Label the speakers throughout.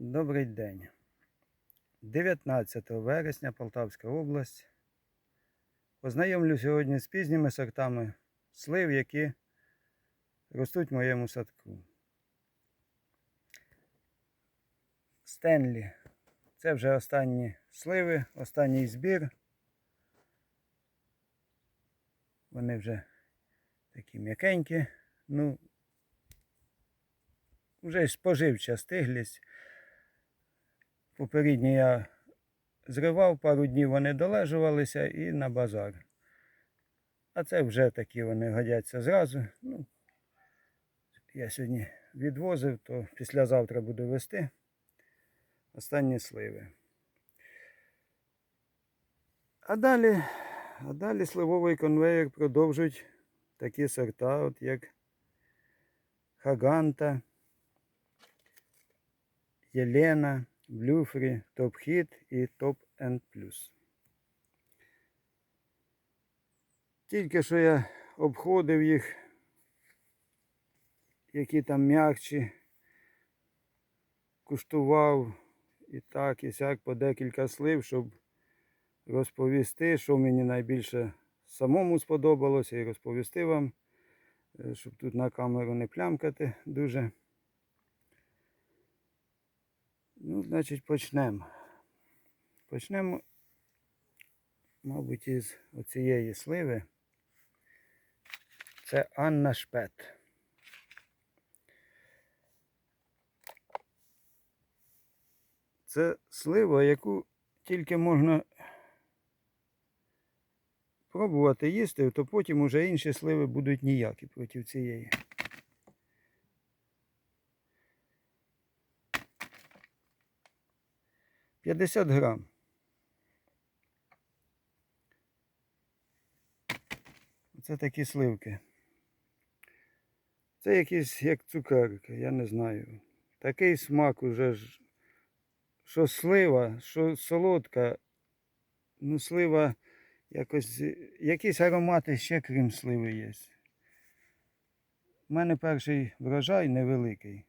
Speaker 1: Добрий день. 19 вересня Полтавська область. Познайомлю сьогодні з пізніми сортами слив, які ростуть в моєму садку. Стенлі. Це вже останні сливи, останній збір. Вони вже такі м'якенькі. Ну, вже споживча стиглість. Попередні я зривав, пару днів вони долежувалися і на базар. А це вже такі вони годяться зразу. Ну, я сьогодні відвозив, то післязавтра буду вести останні сливи. А далі, а далі сливовий конвейер продовжують такі сорта, от як Хаганта, Єлена, Блюфрі, Топ-Хіт і Топ Плюс. Тільки що я обходив їх, які там м'якші, куштував і так, і сяк по декілька слив, щоб розповісти, що мені найбільше самому сподобалося, і розповісти вам, е, щоб тут на камеру не плямкати дуже. Ну, значить, почнемо. Почнемо, мабуть, із оцієї сливи. Це Анна Шпет. Це слива, яку тільки можна пробувати їсти, то потім уже інші сливи будуть ніякі проти цієї. П'ятдесят грам. Це такі сливки. Це якісь як цукерки, я не знаю. Такий смак уже ж, що слива, що солодка. Ну, слива якось, якісь аромати ще крім сливи є. У мене перший врожай невеликий.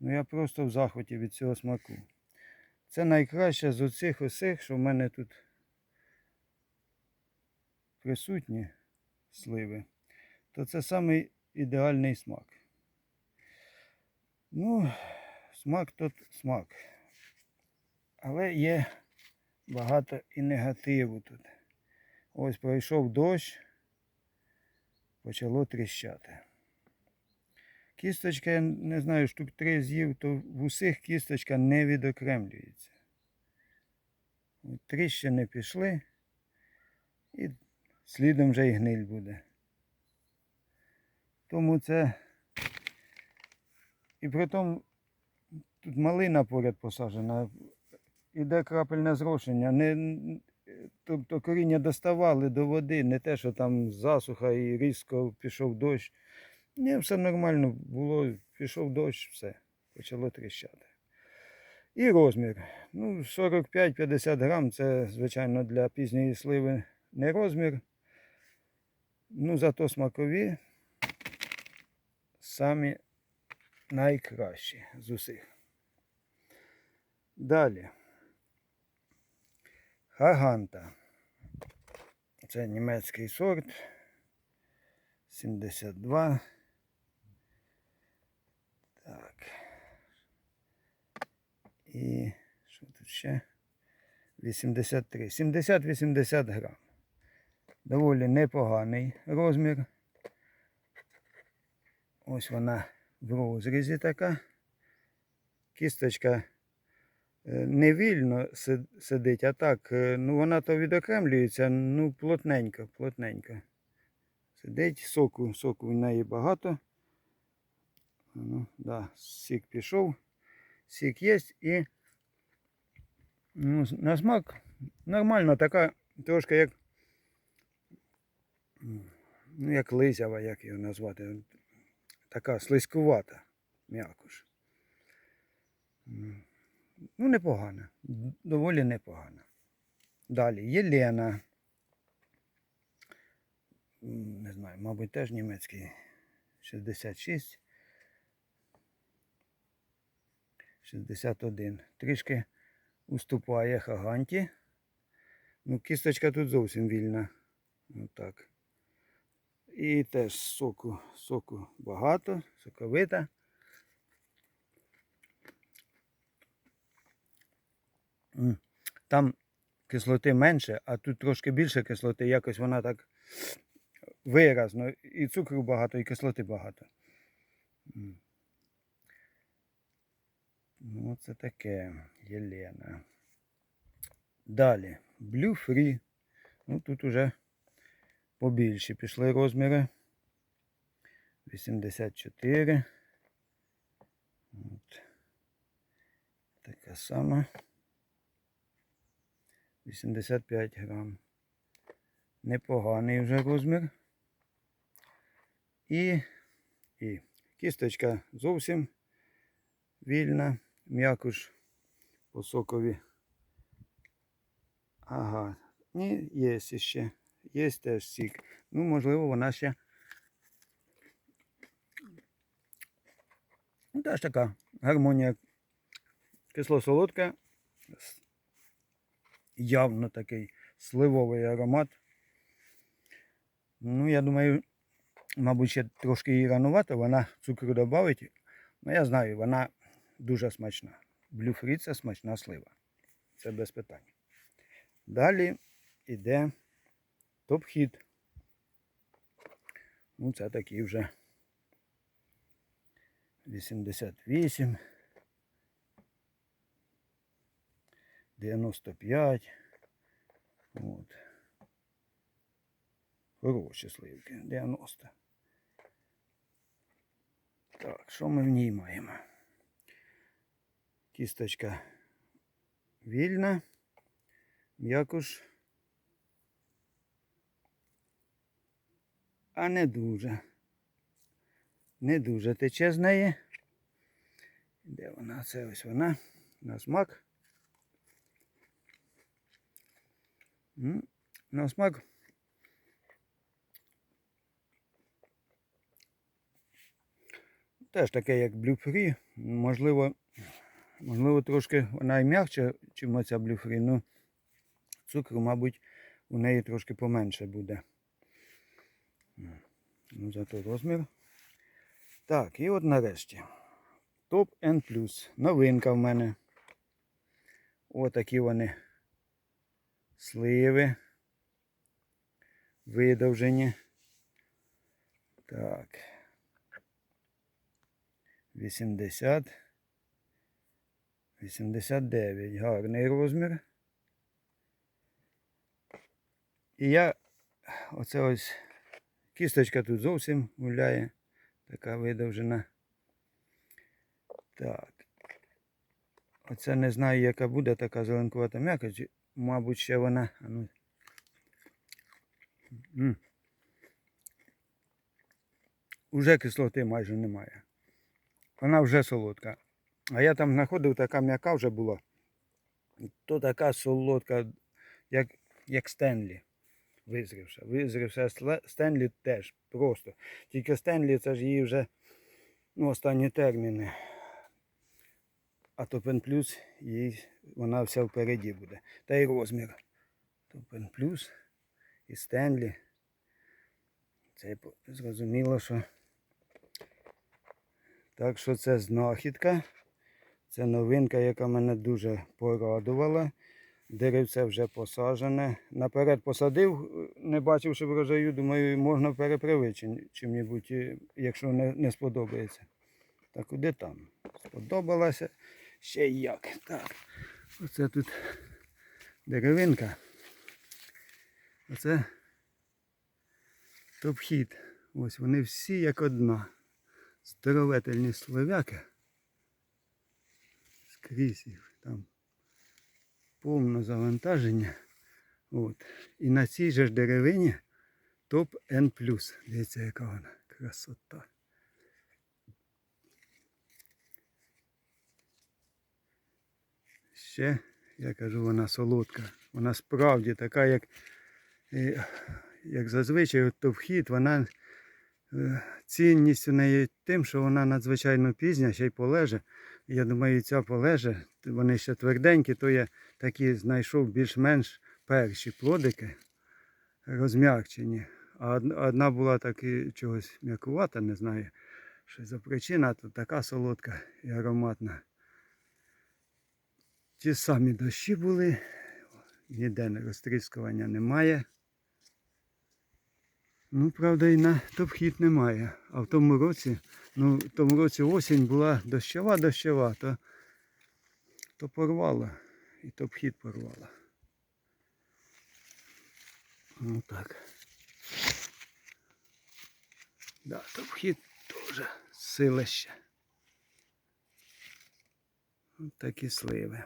Speaker 1: Ну я просто в захваті від цього смаку. Це найкраще з оцих усіх, що в мене тут присутні сливи, то це самий ідеальний смак. Ну, смак тут смак. Але є багато і негативу тут. Ось пройшов дощ, почало тріщати. Кісточка, я не знаю, штук три з'їв, то в усіх кісточка не відокремлюється. От тріщини пішли і слідом вже і гниль буде. Тому це. І при тому тут малина поряд посаджена, іде крапельне зрошення. Не, тобто коріння доставали до води, не те, що там засуха і різко пішов дощ. Ні, все нормально було, пішов дощ, все, почало тріщати. І розмір. Ну, 45-50 грам це, звичайно, для пізньої сливи не розмір. Ну, зато смакові самі найкращі з усіх. Далі. Хаганта. Це німецький сорт. 72. Так. І що тут ще? 83. 70-80 грам. Доволі непоганий розмір. Ось вона в розрізі така. Кісточка е, не вільно сидить, а так, е, ну вона то відокремлюється, ну плотненько, плотненько. Сидить, соку, соку в неї багато. Ну, да, сік пішов, сік є і ну, на смак нормально така, трошки як, ну, як лизява, як його назвати. Така слизькувата м'якуш. М. Ну, непогана. Доволі непогана. Далі Єлена. Не знаю, мабуть, теж німецький 66. 61. Трішки уступає Хаганті. Ну, кісточка тут зовсім вільна. Отак. І теж соку, соку багато, соковита. Там кислоти менше, а тут трошки більше кислоти, якось вона так виразно. І цукру багато, і кислоти багато. Ну, це таке, Єлена. Далі. Blue Free. Ну, тут уже побільші пішли розміри. 84. От. Така сама. 85 грам. Непоганий вже розмір. І, і кісточка зовсім вільна. М'якуш по сокові. Ага. Ні, є ще. Є теж сік. Ну, можливо, вона ще. Ну, теж така гармонія кисло-солодка. Явно такий сливовий аромат. Ну, я думаю, мабуть, ще трошки її ранувато, вона цукру додавить. Ну, я знаю, вона дуже смачна. Блюфрі це смачна слива. Це без питань. Далі йде топ-хід. Ну, це такий вже 88. 95. От. Хороші сливки. 90. Так, що ми в ній маємо? Кісточка вільна. М'якуш. А не дуже. Не дуже тече з неї. Де вона? Це ось вона. На смак. На смак. Теж таке, як блюфрі. Можливо, можливо, трошки вона і м'якша, чим оця блюфрі. Ну, цукру, мабуть, у неї трошки поменше буде. Ну, зато розмір. Так, і от нарешті. Топ N+. Новинка в мене. Отакі вони сливи. Видовжені. Так. 80. 89. Гарний розмір. І я оце ось кісточка тут зовсім гуляє. Така видовжена. Так. Оце не знаю, яка буде така зеленкувата м'якоть. Мабуть, ще вона. Ну. Уже кислоти майже немає. Вона вже солодка. А я там знаходив, така м'яка вже була. То така солодка, як, як Стенлі. Визрівша. Визрівша Стенлі теж просто. Тільки Стенлі це ж її вже ну, останні терміни. А Топен Плюс їй вона вся впереді буде. Та й розмір. Топен Плюс і Стенлі. Це зрозуміло, що. Так що це знахідка. Це новинка, яка мене дуже порадувала. Деревце вже посаджене. Наперед посадив, не бачивши врожаю, думаю, можна перепривити чим- чим-небудь, е, якщо не, не сподобається. Так куди там? Сподобалося ще як. Так. Оце тут деревинка. Оце топ-хід. Ось вони всі як одна. Здоровительні слов'яки. Скрізь їх там повне завантаження. От. І на цій же ж деревині топ N+. Дивіться, яка вона красота. Ще, я кажу, вона солодка. Вона справді така, як, е, як зазвичай, от то вхід, вона е, цінність у неї тим, що вона надзвичайно пізня, ще й полеже. Я думаю, ця полеже, вони ще тверденькі, то я такі знайшов більш-менш перші плодики розм'якчені. А одна була таки чогось м'якувата, не знаю, що за причина, то така солодка і ароматна. Ті самі дощі були, ніде розтріскування немає. Ну, правда, і на топхід немає. А в тому році, ну, в тому році осінь була дощова, дощова, то, то порвало. І то вхід порвало. Ну так. Да, топхід теж силище. ще. такі сливи.